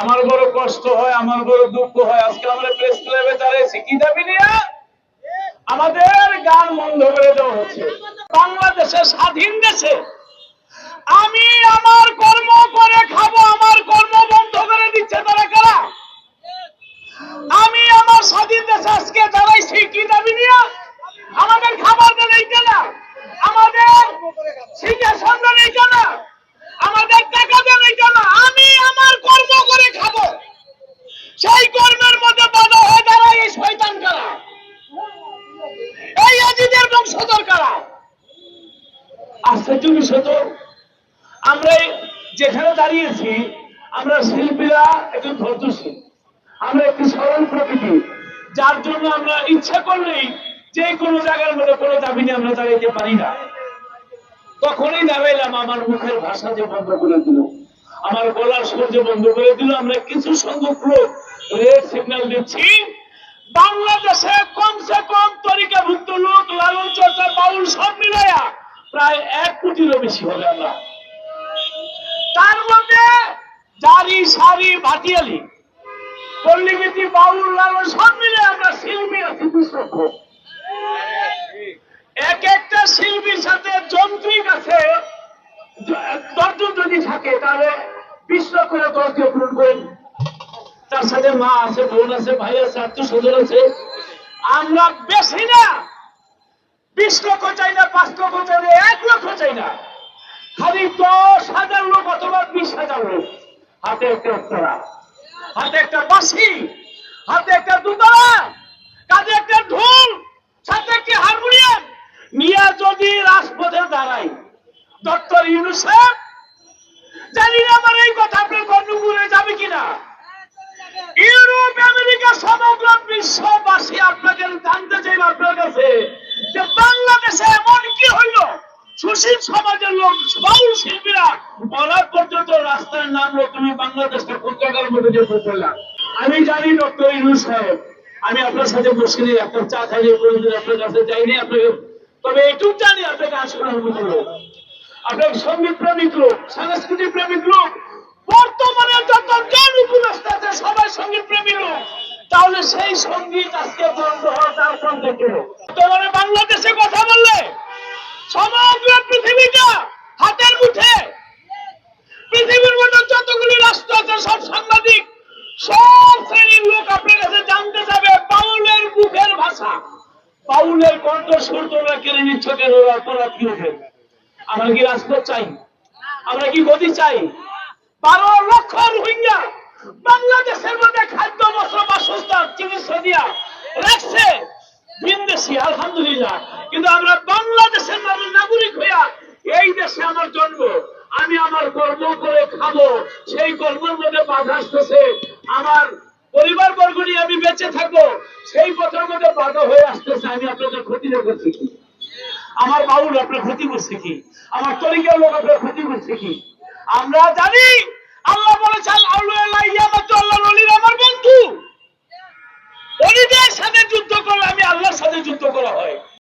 আমার বড় কষ্ট হয়, আমার বড় দুঃখ হয়। আজকে আমরা প্রেস ক্লাবে দাঁড়িয়েছি। কি দাবি নিয়ে? আমাদের গান বন্ধ করে দেওয়া হচ্ছে। বাংলাদেশের স্বাধীন দেশে আমি আমার কর্ম করে খাব আমার কর্ম বন্ধ করে দিচ্ছে তারা কারা আমি আমার স্বাধীন দেশে আজকে দাঁড়াইছি কি দাবি নিয়ে আমাদের খাবার দেন এইটা না আমাদের সিংহাসন দেন এইটা না আমাদের টাকা দেন এইটা না আমি আমার কর্ম করে খাব সেই কর্মের মধ্যে বাধা হয়ে দাঁড়ায় এই শয়তান কারা এই আজিদের বংশধর কারা আশ্চর্য বিষয় তো আমরা যেখানে দাঁড়িয়েছি, আমরা শিল্পীরা একটু ধৈর্যশীল। আমরা একটি সরল প্রকৃতি। যার জন্য আমরা ইচ্ছা করলেই যে কোনো জায়গার মধ্যে কোনো দাবি নিয়ে আমরা দাঁড়াইতে পারি না। তখনই দাঁড়াইলাম, আমার মুখের ভাষা যে বন্ধ করে দিল, আমার গলার সুর যে বন্ধ করে দিল, আমরা কিছু সংখ্যক লোক রেড সিগন্যাল দিচ্ছি, বাংলাদেশে কমসে কম তরিকাভুক্ত লোক লালন চর্চা বাউল সব মিলাইয়া প্রায় এক কোটিরও বেশি হবে আমরা তার মধ্যে জারি, সারি, ভাটিয়ালি পল্লীগীতি বাউল, লালন, সব মিলে আমরা শিল্পী আছি এক একটা শিল্পীর সাথে যন্ত্রিক আছে দশজন যদি থাকে, তাহলে বিশ লক্ষ করে দশটি পূরণ করেন। তার সাথে মা আছে, বোন আছে, ভাই আছে আত্মীয় স্বজন আছে। আমরা বেশি না বিশ লক্ষ চাই না, পাঁচ লক্ষ চাই না, এক লক্ষ চাই না। খালি দশ হাজার লোক অথবা বিশ হাজার লোক। হাতে একটা উত্তরা হাতে একটা বাঁশি, হাতে একটা দুতলা, কাঁধে একটা ঢোল, সাথে একটি হারমোনিয়াম। নিয়ে যদি রাজপথে দাঁড়াই ডক্টর ইউনুসেফ জানি না আমার এই কথা আপনার কর্ণপুরে যাবে কিনা। ইউরোপ, আমেরিকা, সমগ্র বিশ্ববাসী আপনাকে জানতে চাইবে আপনার কাছে। যে বাংলাদেশে এমন কি হইল? সুশীল সমাজের লোক, বাউল শিল্পীরা মরার পর্যন্ত রাস্তার নামলো তুমি বাংলাদেশটা কোন জায়গার মধ্যে যে করলাম। আমি জানি ডক্টর ইউনুস সাহেব, আমি আপনার সাথে বসিনি, আপনার চা খাইয়ে কোনোদিন আপনার কাছে যাইনি, আপনাকে তবে এটুক জানি, আপনাকে আসলে মতো লোক আপনার সংগীত প্রেমিক লোক, সাংস্কৃতিক প্রেমিক লোক, বর্তমানে যত জ্ঞান উপদেষ্টা আছে, সবাই সংগীত প্রেমী লোক। তাহলে সেই সংগীত আজকে বন্ধ হওয়ার তার সঙ্গে বর্তমানে ভাষা বাউলের কণ্ঠস্বর তোমরা কেড়ে নিচ্ছ কেন? অপরাধ কি ওঠে আমরা কি রাজপথ চাই? আমরা কি গতি চাই? বারো লক্ষ রোহিঙ্গা বাংলাদেশের মধ্যে খাদ্য বস্ত্র বাসস্থান, চিকিৎসা দিয়া রাখছে। ভিনদেশি, আলহামদুলিল্লাহ। কিন্তু আমরা বাংলাদেশের নাগরিক হইয়া এই দেশে আমার জন্ম, আমি আমার কর্ম করে খাব। সেই কর্মের মধ্যে বাধা আসতেছে। আমার পরিবার বর্গ নিয়ে আমি বেঁচে থাকব। সেই পথের মধ্যে বাধা হয়ে আসতেছে, আমি আপনাদের ক্ষতি করছি কি? আমার বাউল আপনার ক্ষতি করছে কি? আমার তরিকার লোক আপনার ক্ষতি করছে কি? আমরা জানি, আল্লাহ বলেছেন আল্লাহ ইয়ামাতু আমার বন্ধু। অলিদের সাথে যুদ্ধ করলে আমি আল্লাহর সাথে যুদ্ধ করা হয়।